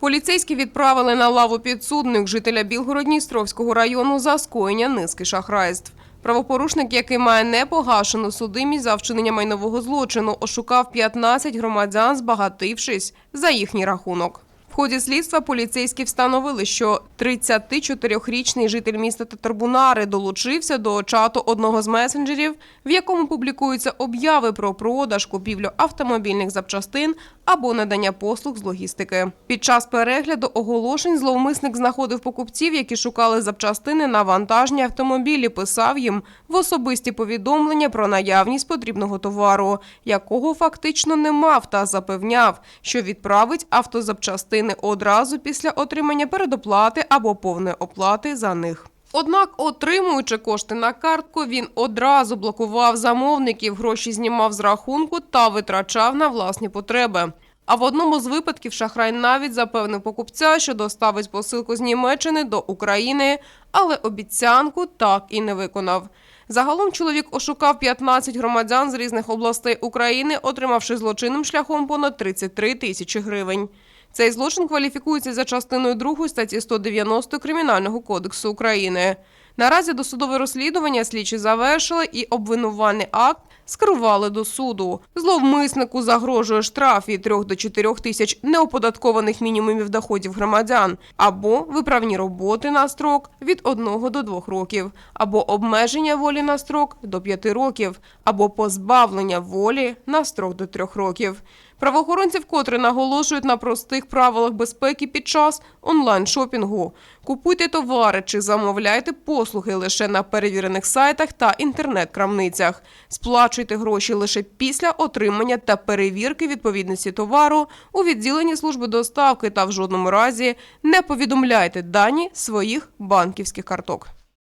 Поліцейські відправили на лаву підсудних жителя Білгород-Дністровського району за скоєння низки шахрайств. Правопорушник, який має непогашену судимість за вчинення майнового злочину, ошукав 15 громадян, збагатившись за їхній рахунок. В ході слідства поліцейські встановили, що 34-річний житель міста Татарбунари долучився до чату одного з месенджерів, в якому публікуються обяви про продаж, купівлю автомобільних запчастин або надання послуг з логістики. Під час перегляду оголошень зловмисник знаходив покупців, які шукали запчастини на вантажні автомобілі, писав їм в особисті повідомлення про наявність потрібного товару, якого фактично не мав, та запевняв, що відправить автозапчастини одразу після отримання передоплати або повної оплати за них. Однак, отримуючи кошти на картку, він одразу блокував замовників, гроші знімав з рахунку та витрачав на власні потреби. А в одному з випадків шахрай навіть запевнив покупця, що доставить посилку з Німеччини до України, але обіцянку так і не виконав. Загалом чоловік ошукав 15 громадян з різних областей України, отримавши злочинним шляхом понад 33 тисячі гривень. Цей злочин кваліфікується за частиною 2 статті 190 Кримінального кодексу України. Наразі досудове розслідування слідчі завершили і обвинувальний акт скерували до суду. Зловмиснику загрожує штраф від 3 до 4 тисяч неоподаткованих мінімумів доходів громадян або виправні роботи на строк від 1 до 2 років, або обмеження волі на строк до 5 років, або позбавлення волі на строк до 3 років. Правоохоронці вкотре наголошують на простих правилах безпеки під час онлайн-шопінгу. Купуйте товари чи замовляйте послуги лише на перевірених сайтах та інтернет-крамницях. Сплачуйте гроші лише після отримання та перевірки відповідності товару у відділенні служби доставки та в жодному разі не повідомляйте дані своїх банківських карток.